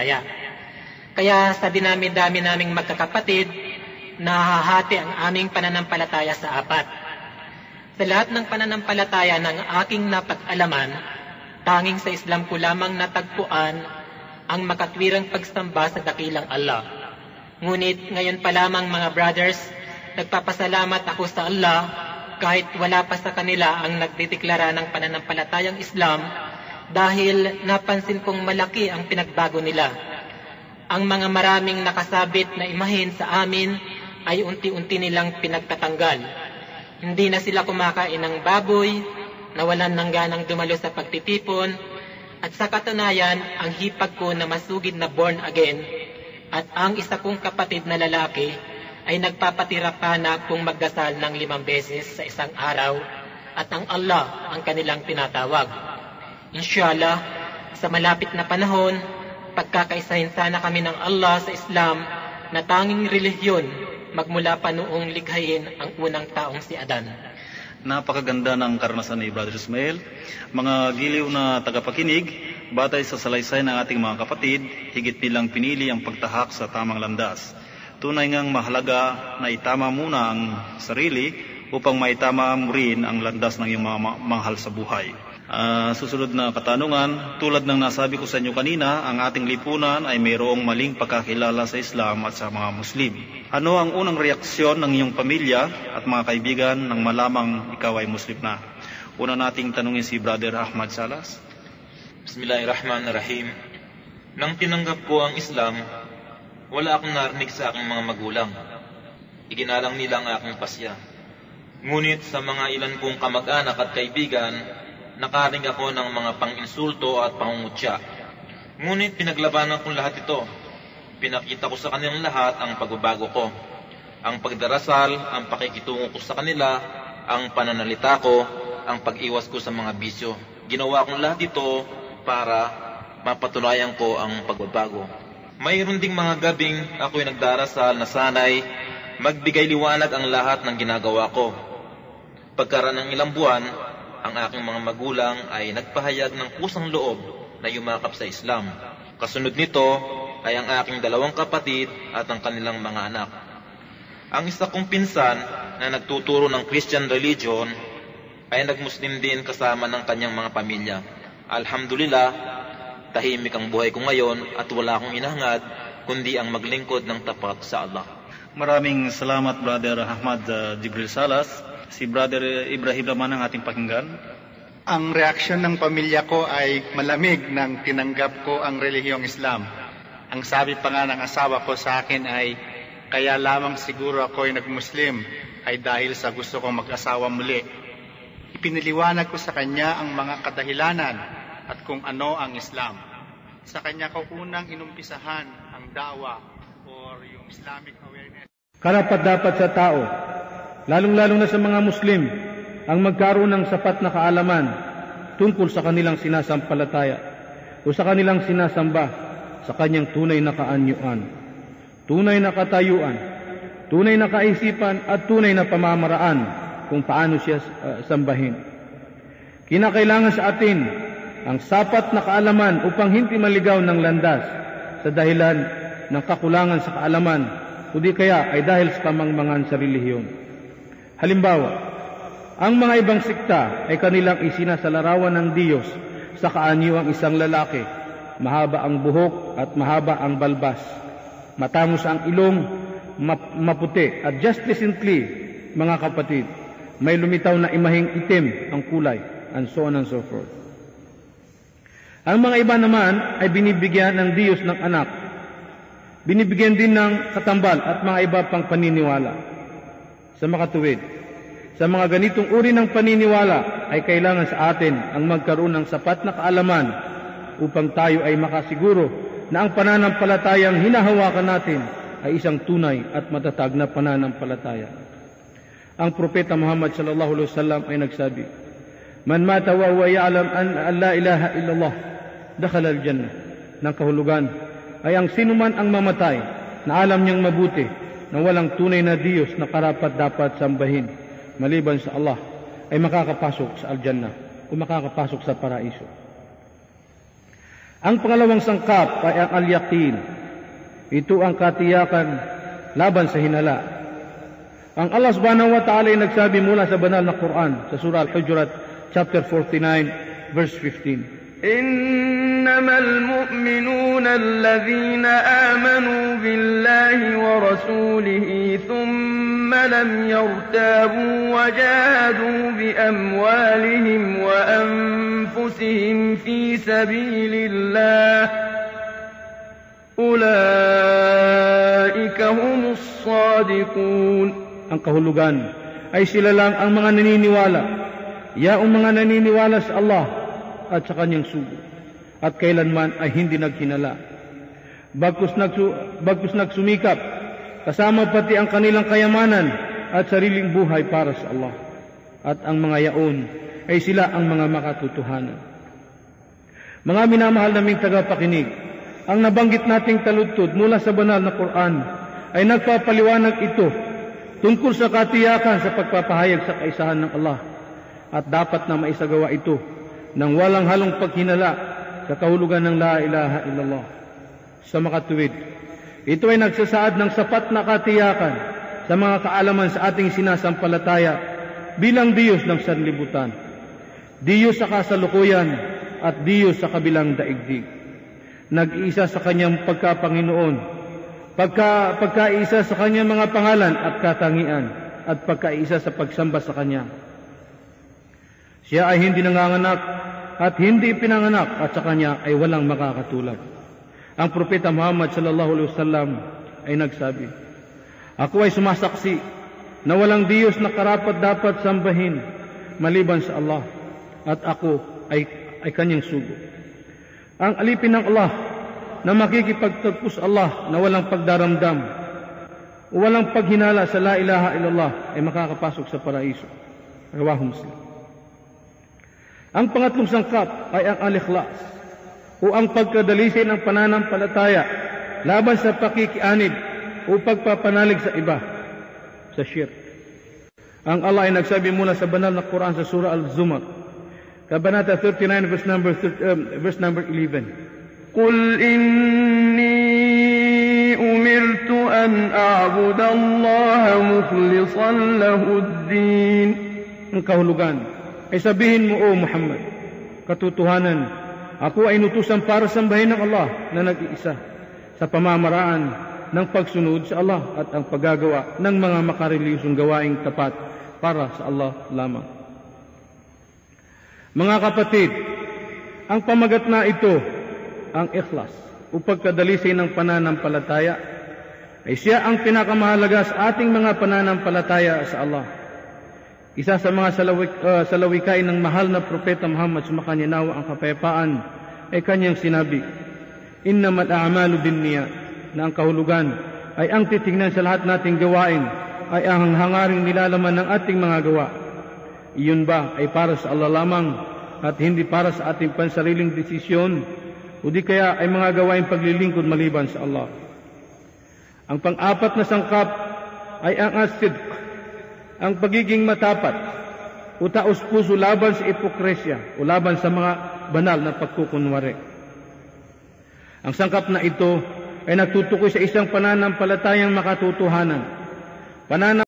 pananampalataya. Kaya sa dinami-dami naming magkakapatid, nahahati ang aming pananampalataya sa apat. Sa lahat ng pananampalataya ng aking napag-alaman, tanging sa Islam ko lamang natagpuan ang makatwirang pagsamba sa dakilang Allah. Ngunit ngayon pa lamang mga brothers, nagpapasalamat ako sa Allah kahit wala pa sa kanila ang nagdideklara ng pananampalatayang Islam dahil napansin kong malaki ang pinagbago nila. Ang mga maraming nakasabit na imahin sa amin ay unti-unti nilang pinagtatanggal. Hindi na sila kumakain ng baboy, nawalan ng ganang dumalo sa pagtitipon, at sa katunayan, ang hipag ko na masugid na born again at ang isa kong kapatid na lalaki ay nagpapatira pa na kung magdasal ng limang beses sa isang araw at ang Allah ang kanilang tinatawag. Inshallah, sa malapit na panahon, pagkakaisahin sana kami ng Allah sa Islam na tanging relihiyon magmula pa noong likhayin ang unang taong si Adan. Napakaganda ng karanasan ni Brother Ismail. Mga giliw na tagapakinig, batay sa salaysay ng ating mga kapatid, higit nilang pinili ang pagtahak sa tamang landas. Tunay ngang mahalaga na itama muna ang sarili upang maitama mo rin ang landas ng iyong mga mahal sa buhay. Uh, susunod na katanungan, tulad ng nasabi ko sa inyo kanina, ang ating lipunan ay mayroong maling pagkakilala sa Islam at sa mga Muslim. Ano ang unang reaksyon ng iyong pamilya at mga kaibigan nang malamang ikaw ay Muslim na? Una nating tanungin si Brother Ahmad Salas. Bismillahirrahmanirrahim. Nang tinanggap ko ang Islam, wala akong narinig sa aking mga magulang. Iginalang nila ang aking pasya. Ngunit sa mga ilan kong kamag-anak at kaibigan, nakaring ako ng mga pang-insulto at pangungutya. Ngunit pinaglabanan kong lahat ito. Pinakita ko sa kanilang lahat ang pagbabago ko. Ang pagdarasal, ang pakikitungo ko sa kanila, ang pananalita ko, ang pag-iwas ko sa mga bisyo. Ginawa kong lahat ito para mapatunayan ko ang pagbabago. Mayroon ding mga gabing ako'y nagdarasal na sanay magbigay liwanag ang lahat ng ginagawa ko. Pagkaraan ng ilang buwan, ang aking mga magulang ay nagpahayag ng kusang loob na yumakap sa Islam. Kasunod nito ay ang aking dalawang kapatid at ang kanilang mga anak. Ang isa kong pinsan na nagtuturo ng Christian religion ay nagmuslim din kasama ng kanyang mga pamilya. Alhamdulillah, tahimik ang buhay ko ngayon at wala akong inahangad kundi ang maglingkod ng tapat sa Allah. Maraming salamat Brother Ahmad uh, Jibril Salas Si Brother Ibrahim naman ang ating pakinggan. Ang reaksyon ng pamilya ko ay malamig nang tinanggap ko ang relihiyong Islam. Ang sabi pa nga ng asawa ko sa akin ay, kaya lamang siguro ako ay nagmuslim ay dahil sa gusto kong mag-asawa muli. Ipiniliwanag ko sa kanya ang mga kadahilanan at kung ano ang Islam. Sa kanya ko unang inumpisahan ang dawa or yung Islamic awareness. Karapat dapat sa tao lalong-lalo na sa mga Muslim, ang magkaroon ng sapat na kaalaman tungkol sa kanilang sinasampalataya o sa kanilang sinasamba sa kanyang tunay na kaanyuan, tunay na katayuan, tunay na kaisipan at tunay na pamamaraan kung paano siya uh, sambahin. Kinakailangan sa atin ang sapat na kaalaman upang hindi maligaw ng landas sa dahilan ng kakulangan sa kaalaman, kundi kaya ay dahil sa kamangmangan sa relihiyon. Halimbawa, ang mga ibang sikta ay kanilang isinasalarawan ng Diyos sa kaanyuang isang lalaki. Mahaba ang buhok at mahaba ang balbas. Matangos ang ilong, map- maputi. At just recently, mga kapatid, may lumitaw na imahing itim ang kulay, and so on and so forth. Ang mga iba naman ay binibigyan ng Diyos ng anak. Binibigyan din ng katambal at mga iba pang paniniwala sa makatuwid. Sa mga ganitong uri ng paniniwala ay kailangan sa atin ang magkaroon ng sapat na kaalaman upang tayo ay makasiguro na ang pananampalatayang hinahawakan natin ay isang tunay at matatag na pananampalataya. Ang propeta Muhammad sallallahu alaihi wasallam ay nagsabi, "Man mata wa huwa ya'lam an la ilaha illallah, dakhala al-jannah." Nang kahulugan ay ang sinuman ang mamatay na alam niyang mabuti na walang tunay na Diyos na karapat dapat sambahin maliban sa Allah ay makakapasok sa Al-Jannah o makakapasok sa paraiso. Ang pangalawang sangkap ay ang al-yaqin. Ito ang katiyakan laban sa hinala. Ang Allah subhanahu wa ta'ala ay nagsabi mula sa banal na Quran sa surah Al-Hujurat chapter 49 verse 15. إنما المؤمنون الذين آمنوا بالله ورسوله ثم لم يرتابوا وجاهدوا بأموالهم وأنفسهم في سبيل الله أولئك هم الصادقون Ang kahulugan ay sila lang ang mga naniniwala. Yaong mga naniniwala sa Allah at sa kanyang sugo at kailanman ay hindi naghinala. Bagkus, nagsu, bagkus nagsumikap, kasama pati ang kanilang kayamanan at sariling buhay para sa Allah. At ang mga yaon ay sila ang mga makatutuhanan. Mga minamahal naming tagapakinig, ang nabanggit nating taludtod mula sa banal na Quran ay nagpapaliwanag ito tungkol sa katiyakan sa pagpapahayag sa kaisahan ng Allah at dapat na maisagawa ito ng walang halong paghinala sa kahulugan ng La ilaha illallah. Sa makatuwid, ito ay nagsasaad ng sapat na katiyakan sa mga kaalaman sa ating sinasampalataya bilang Diyos ng sanlibutan. Diyos sa kasalukuyan at Diyos sa kabilang daigdig. Nag-iisa sa kanyang pagkapanginoon pagka, pagkaisa sa kanyang mga pangalan at katangian at pagkaisa sa pagsamba sa kanya. Siya ay hindi nanganganak at hindi pinanganak at sa kanya ay walang makakatulad. Ang propeta Muhammad sallallahu alaihi wasallam ay nagsabi, Ako ay sumasaksi na walang Diyos na karapat dapat sambahin maliban sa Allah at ako ay, ay kanyang sugo. Ang alipin ng Allah na makikipagtagpos Allah na walang pagdaramdam o walang paghinala sa la ilaha illallah ay makakapasok sa paraiso. Rawahu Muslim. Ang pangatlong sangkap ay ang al-ikhlas o ang pagkadalisi ng pananampalataya laban sa pakikianib o pagpapanalig sa iba, sa shirk. Ang Allah ay nagsabi mula sa banal na Quran sa Surah Al-Zumar, Kabanata 39, verse number, uh, verse number 11. Qul inni umirtu an a'bud Allah mukhlisan lahuddin. Ang kahulugan ay sabihin mo, O Muhammad, katotohanan, ako ay nutusan para sambahin ng Allah na nag-iisa sa pamamaraan ng pagsunod sa Allah at ang paggagawa ng mga makarelisyong gawaing tapat para sa Allah lamang. Mga kapatid, ang pamagat na ito, ang ikhlas, o pagkadalisay ng pananampalataya, ay siya ang pinakamahalaga sa ating mga pananampalataya sa Allah. Isa sa mga salawik, uh, salawikain ng mahal na propeta Muhammad sumakanya nawa ang kapayapaan ay kanyang sinabi, Innamal a'malu bin na ang kahulugan ay ang titingnan sa lahat nating gawain ay ang hangaring nilalaman ng ating mga gawa. Iyon ba ay para sa Allah lamang at hindi para sa ating pansariling desisyon o di kaya ay mga gawain paglilingkod maliban sa Allah. Ang pang-apat na sangkap ay ang asid ang pagiging matapat o taos puso laban sa ipokresya o laban sa mga banal na pagkukunwari. Ang sangkap na ito ay nagtutukoy sa isang pananampalatayang makatutuhanan. Pananam